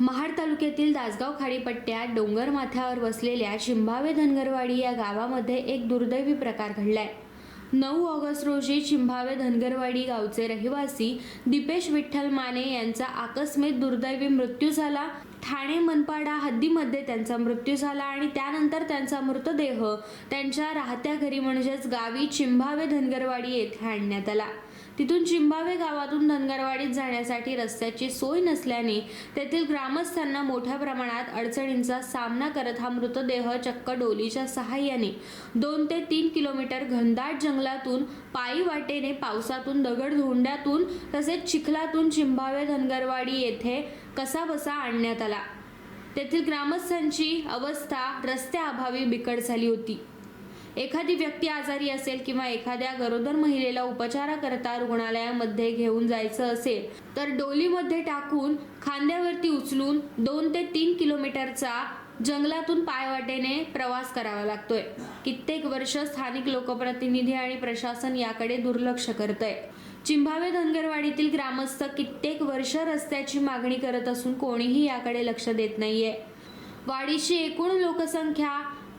महाड तालुक्यातील दासगाव खाडीपट्ट्यात डोंगर माथ्यावर वसलेल्या शिंभावे धनगरवाडी या गावामध्ये एक दुर्दैवी प्रकार घडलाय. नऊ ऑगस्ट रोजी चिंभावे धनगरवाडी गावचे रहिवासी दीपेश विठ्ठल माने यांचा आकस्मिक दुर्दैवी मृत्यू झाला. ठाणे मनपाडा हद्दीमध्ये त्यांचा मृत्यू झाला आणि त्यानंतर त्यांचा मृतदेह त्यांच्या राहत्या घरी म्हणजेच गावी चिंभावे धनगरवाडी येथे आणण्यात आला. तिथून चिंबावे गावातून धनगरवाडीत जाण्यासाठी रस्त्याची सोय नसल्याने तेथील ग्रामस्थांना मोठ्या प्रमाणात अडचणींचा सामना करत हा मृतदेह चक्क डोलीच्या सहाय्याने दोन ते तीन किलोमीटर घनदाट जंगलातून पायी वाटेने पावसातून दगड धोंड्यातून तसेच चिखलातून चिंभावे धनगरवाडी येथे कसाबसा आणण्यात आला. तेथील ग्रामस्थांची अवस्था रस्त्याअभावी बिकट झाली होती. एखादी व्यक्ती आजारी असेल किंवा एखाद्या गरोदर महिलेला उपचाराकरता रुग्णालयामध्ये घेऊन जायचं असेल तर डोलीमध्ये टाकून खांद्यावरती उचलून दोन ते तीन किलोमीटरचा जंगलातून पायवाटेने प्रवास करावा लागतोय. कित्येक वर्ष स्थानिक लोकप्रतिनिधी आणि प्रशासन याकडे दुर्लक्ष करत आहे चिंभावे धनगरवाडीतील ग्रामस्थ कित्येक वर्ष रस्त्याची मागणी करत असून कोणीही याकडे लक्ष देत नाहीये. वाडीची एकूण लोकसंख्या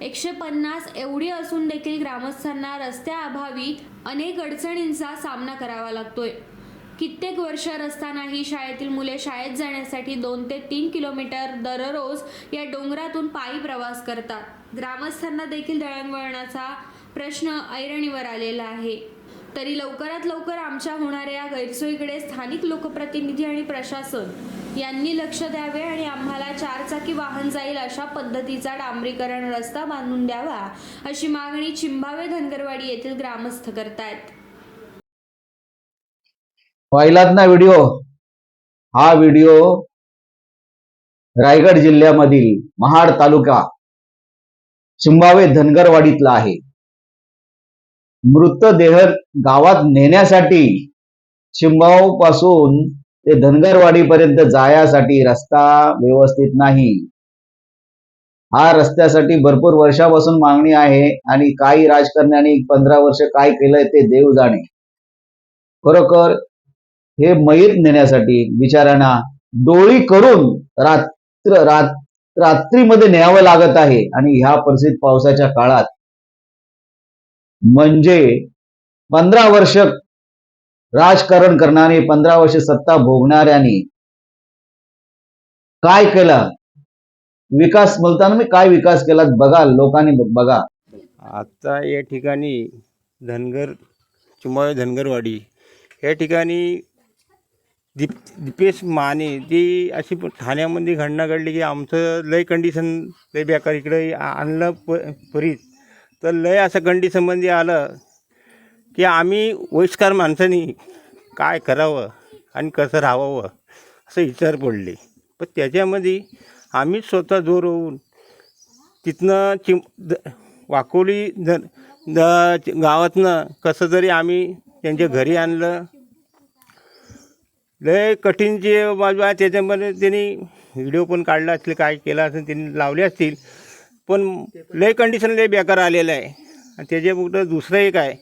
एकशे पन्नास एवढी असून देखील ग्रामस्थांना रस्त्याअभावी अनेक अडचणींचा सामना करावा लागतोय. कित्येक वर्ष रस्ता नाही शाळेतील मुले शाळेत जाण्यासाठी दोन ते तीन किलोमीटर दररोज या डोंगरातून पायी प्रवास करतात. ग्रामस्थांना देखील दळणवळणाचा प्रश्न ऐरणीवर आलेला आहे. तरी लवकरात लवकर आमच्या होणाऱ्या गैरसोयीकडे स्थानिक लोकप्रतिनिधी आणि प्रशासन यांनी लक्ष द्यावे आणि आम्हाला चारचाकी वाहन जाईल अशा पद्धतीचा डांबरीकरण रस्ता बांधून द्यावा अशी मागणी चिंबावे धनगरवाडी येथील ग्रामस्थ करतायत. पाहिलात ना व्हिडिओ? हा व्हिडिओ रायगड जिल्ह्यामधील महाड तालुका चिंबावे धनगरवाडीतला आहे. मृतदेह गावात नेण्यासाठी चिंबावपासून ते धनगरवाडीपर्यंत जायासाठी जाण्यासाठी रस्ता व्यवस्थित नाही. हा रस्त्यासाठी भरपूर वर्षापासून मागणी आहे आणि काही राजकारण्याने पंधरा वर्ष काय केलंय ते देव जाणे. खरोखर हे मयत नेण्यासाठी बिचाऱ्यांना डोळी करून रात्र रात रात्रीमध्ये न्यावं लागत आहे आणि ह्या परिस्थितीत पावसाच्या काळात म्हणजे पंधरा वर्ष राजकारण करणारे पंधरा वर्ष सत्ता भोगणाऱ्याने काय केलं? विकास बोलताना मी काय विकास केला? बघा लोकांनी बघा. आता या ठिकाणी धनगर चुमाळ धनगरवाडी या ठिकाणी दीप दीपेश माने ती अशी ठाण्यामध्ये घटना घडली की आमचं लय कंडिशन लय बेकार. इकडे आणलं प परीत तर लय असं गंडी संबंधी आलं की आम्ही वयस्कर माणसांनी काय करावं आणि कसं राहावं असं विचार पडले. पण त्याच्यामध्ये आम्हीच स्वतः जोर होऊन तिथनं चिम द वाकोली द द गावातनं कसं जरी आम्ही त्यांच्या घरी आणलं लय कठीण जे बाजू आहे त्याच्यामध्ये त्यांनी व्हिडिओ पण काढला असतील काय केला असेल त्यांनी लावले असतील. पण लय कंडिशन लय बेकार आलेलं आहे. आणि त्याच्या दुसरं एक आहे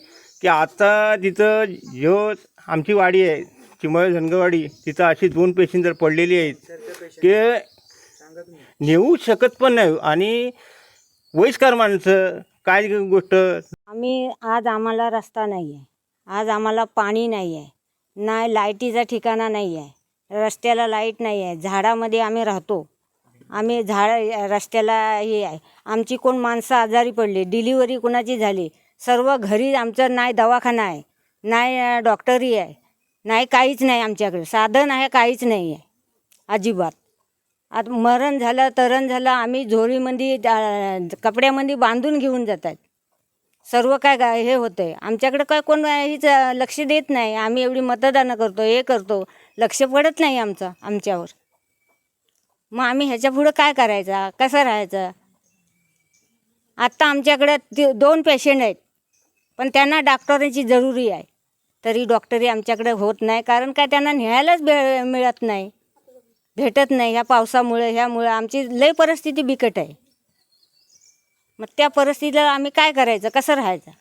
की आता तिथं जो आमची वाडी आहे चिंबाळी धनगरवाडी तिथं अशी दोन पेशंट जर पडलेली आहेत की नेऊ शकत पण नाही आणि वयस्कर माणसं काय गोष्ट? आम्ही आज आम्हाला रस्ता नाही आहे आज आम्हाला पाणी नाही आहे नाही लाईटीचा ठिकाणा नाही आहे रस्त्याला लाइट नाही आहे झाडामध्ये आम्ही राहतो. आम्ही झाड रस्त्याला हे आहे. आमची कोण माणसं आजारी पडली डिलिव्हरी कुणाची झाली? सर्व घरी आमचं नाही दवाखाना आहे नाही डॉक्टरही डॉक्टरी आहे नाही काहीच नाही आमच्याकडे. साधन आहे काहीच नाही आहे. अजिबात. आता मरण झालं तरण झालं आम्ही झोळीमध्ये कपड्यामध्ये बांधून घेऊन जातात. सर्व काय काय हे होतं आहे आमच्याकडे काय कोण हीच लक्ष देत नाही. आम्ही एवढी मतदानं करतो हे करतो. लक्ष पडत नाही आमचं आमच्यावर. मग आम्ही ह्याच्या पुढं काय करायचा? कसं राहायचं? आत्ता आमच्याकडे ति- दोन पेशंट आहेत. पण त्यांना डॉक्टरांची जरुरी आहे. तरी डॉक्टरी आमच्याकडे होत नाही. कारण काय? त्यांना न्यायलाच भे मिळत नाही. भेटत नाही. ह्या पावसामुळे ह्यामुळे आमची लय परिस्थिती बिकट आहे. मग त्या परिस्थितीला आम्ही काय करायचं? कसं राहायचं?